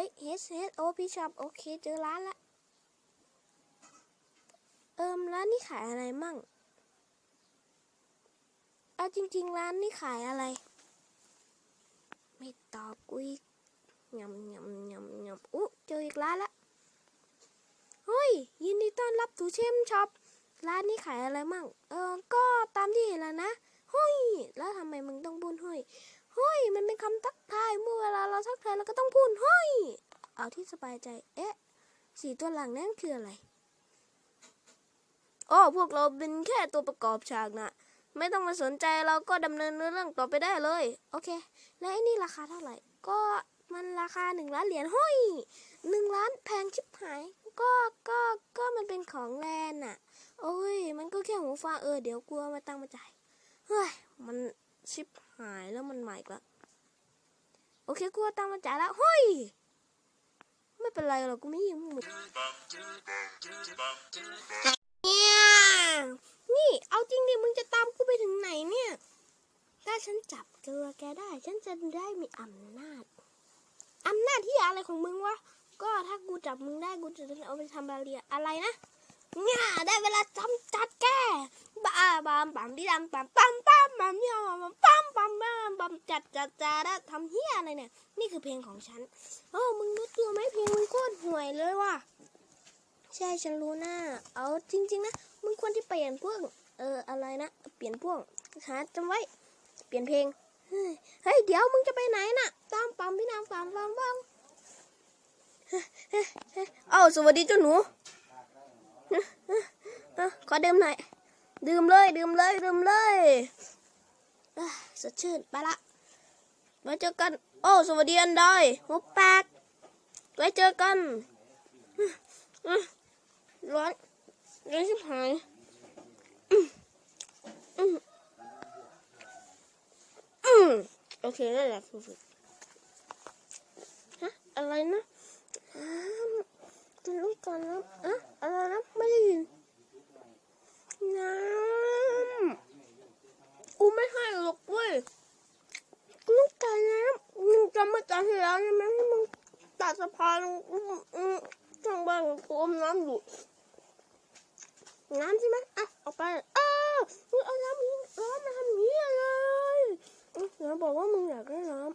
อ้ย H H O P Shop โอเคเจอร้านละ เอิมร้านนี้ขายอะไรมั่ง เอาจริง ๆ ร้านนี้ขายอะไร ไม่ตอบกูอีกยำยำยำยำอุ๊เจออีกร้านละ เฮ้ย ยินดีต้อนรับสู่เชมช็อป ร้านนี้ขายอะไรมั่ง เออ ก็ตามที่เห็นแล้วนะเฮ้ย แล้วทำไมมึงต้องพูดเฮ้ยเฮ้ย มันเป็นคำทัก เราทักทายเราก็ต้องพูดเฮ้ยเอาที่สบายใจ เอ๊ะ สีตัวหลังนั่นคืออะไรโอ้พวกเราเป็นแค่ตัวประกอบฉากนะไม่ต้องมาสนใจเราก็ดำเนินเรื่องต่อไปได้เลย โอเค และไอ้นี่ราคาเท่าไหร่ ก็มันราคาหนึ่งล้านเหรียญเฮ้ยหนึ่งล้านแพงชิบหาย ก็ก็ก็มันเป็นของแลนน่ะโอ้ย มันก็แค่หูฟ้าเออเดี๋ยวกลัวมาตั้งมาจ่ายเฮ้ยมันชิบหายแล้วมันใหม่ละ โอเคกลัวตั้งมาจ่ายแล้วเฮ้ยไม่เป็นไรหรอกกูไม่ยิงมึงเนี่ยนี่เอาจริงดิมึงจะตามกูไปถึงไหนเนี่ยถ้าฉันจับตัวแกได้ ฉันจะได้มีอำนาจอำนาจที่อะไรของมึงวะก็ถ้ากูจับมึงได้กูจะเอาไปทำอะไรอะอะไรนะง่าได้เวลาจำจัดแกบ้าบามปั๊มที่ดำปั๊มปั๊มปั๊มปั๊มยอมปั๊มปั๊ม มปั๊มจัดจัดจัดทำเฮียอะไรเนี่ย นี่คือเพลงของฉันโอ้มึงรู้ตัวไหมเพลงมึงโคตรห่วยเลยว่ะ ใช่ฉันรู้นะเอาจริง ๆ นะ มึงควรที่เปลี่ยนพวก เอออะไรนะ เปลี่ยนพวกหาจำไว้ เปลี่ยนเพลง เฮ้ยเดี๋ยวมึงจะไปไหนน่ะ ตามปั๊มพี่นางปั๊มปั๊มปั๊มเอ้าสวัสดีเจ้าหนูอะขอดื่มหน่อย ดื่มเลย ดื่มเลย ดื่มเลยอะสดชื่น ไปละ ไว้เจอกัน โอ้สวัสดีอันดอยหัวแปกไว้เจอกันร้อนร้อนชิบหายอื้ออื้ออื้อโอเคได้แหละสุดๆฮะอะไรนะอ้าจะรู้ก่อนนะอะอะไรนะไม่ได้ยินน้ำกูไม่ให้หรอกเว้ย มึงตายแล้วมึงจำเมื่อตอนี่แล้วใช่ไหมที่มึงตัดสะพานทางบ้านของกูอมน้ำอยู่น้ำใช่ไหมอะออกไปอ้าวมึงเอาน้ำมึงร้อนมาทำนี้อะไรเดี๋ยวบอกว่ามึงอยากได้น้ำ